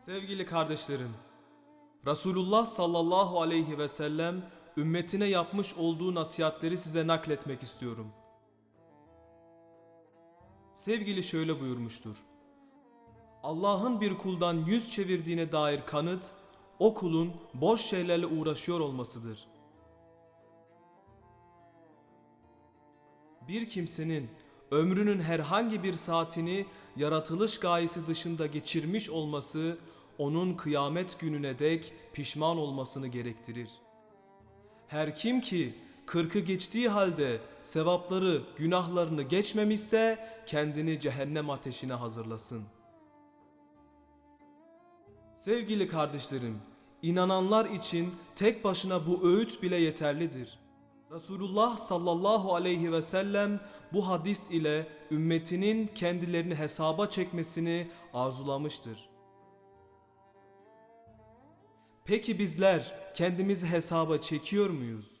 Sevgili kardeşlerim, Resulullah sallallahu aleyhi ve sellem ümmetine yapmış olduğu nasihatleri size nakletmek istiyorum. Sevgili şöyle buyurmuştur. Allah'ın bir kuldan yüz çevirdiğine dair kanıt, o kulun boş şeylerle uğraşıyor olmasıdır. Bir kimsenin ömrünün herhangi bir saatini yaratılış gayesi dışında geçirmiş olması onun kıyamet gününe dek pişman olmasını gerektirir. Her kim ki kırkı geçtiği halde sevapları, günahlarını geçmemişse kendini cehennem ateşine hazırlasın. Sevgili kardeşlerim, inananlar için tek başına bu öğüt bile yeterlidir. Resulullah sallallahu aleyhi ve sellem bu hadis ile ümmetinin kendilerini hesaba çekmesini arzulamıştır. Peki bizler kendimizi hesaba çekiyor muyuz?